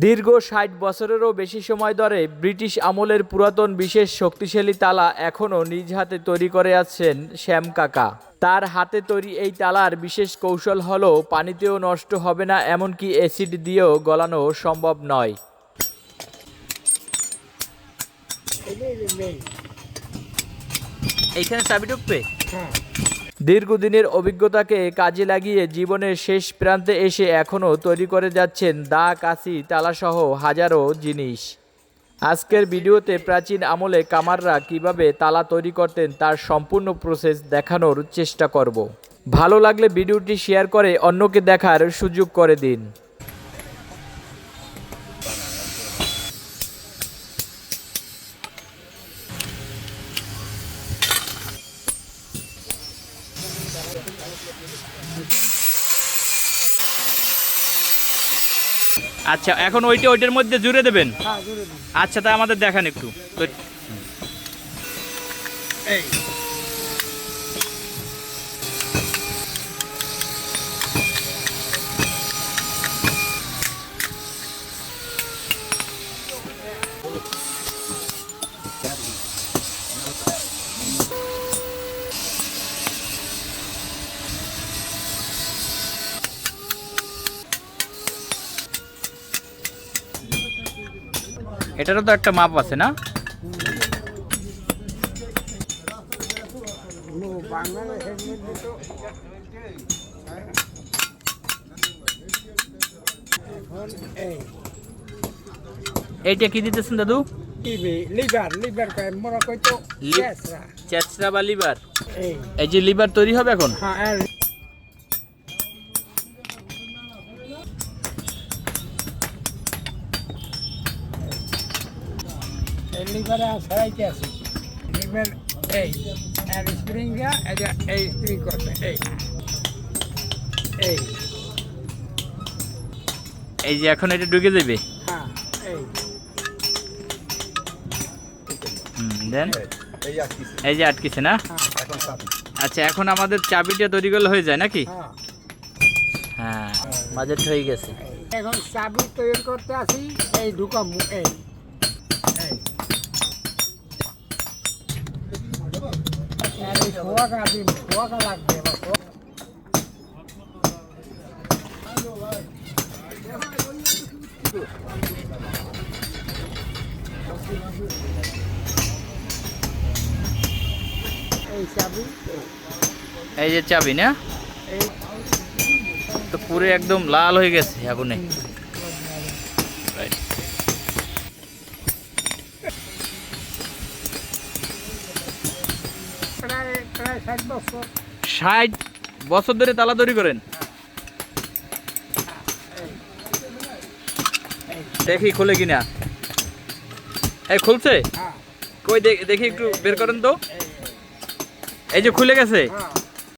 দীর্ঘ ষাট বছরেরও বেশি সময় ধরে ব্রিটিশ আমলের পুরাতন বিশেষ শক্তিশালী তালা এখনও নিজ হাতে তৈরি করে আছেন শ্যাম কাকা। তার হাতে তৈরি এই তালার বিশেষ কৌশল হলো পানিতেও নষ্ট হবে না এমনকি অ্যাসিড দিয়েও গলানো সম্ভব নয়। এইখানে চাবি ঢুকবে? দীর্ঘদিনের অভিজ্ঞতাকে কাজে লাগিয়ে জীবনের শেষ প্রান্তে এসে এখনও তৈরি করে যাচ্ছেন দা, কাশি, তালাসহ হাজারো জিনিস। আজকের ভিডিওতে প্রাচীন আমলে কামাররা কীভাবে তালা তৈরি করতেন তার সম্পূর্ণ প্রসেস দেখানোর চেষ্টা করব। ভালো লাগলে ভিডিওটি শেয়ার করে অন্যকে দেখার সুযোগ করে দিন। আচ্ছা এখন ওইটা ওইটার মধ্যে জুড়ে দেবেন? আচ্ছা তাই আমাদের দেখান একটু। তো এই। এটারও তো একটা মাপ আছে না? এইটা কি দিতেছেন দাদু? লিভার লিভার মোরা কই তো লি- চেচরা বা লিভার এই। এই যে লিভার তৈরি হবে এখন? হ্যাঁ। এই লিভারে সরাইতে আছে লিভার এই আর স্প্রিংটা এটা এই স্প্রিং করবে এই। এই। এই যে এখন এটা ঢুকে যাবে হ্যাঁ এই। দেন। এই যে আটকেছে না? হ্যাঁ এখন আচ্ছা এখন আমাদের চাবিটা তৈরি করলে হয়ে যায় নাকি? হ্যাঁ। হ্যাঁ। বাজেট হয়ে গেছে। এখন চাবি তৈরি করতে আসি এই ঢুকাম এই। এই যে চাবি না? তো পুরো একদম লাল হয়ে গেছে আগুনে। ষাট বছর ধরে তালা তৈরি করেন? দেখি খুলে কিনা। এই খুলছে? হ্যাঁ। কই দেখি একটু বের করেন তো। এই যে খুলে গেছে? হ্যাঁ।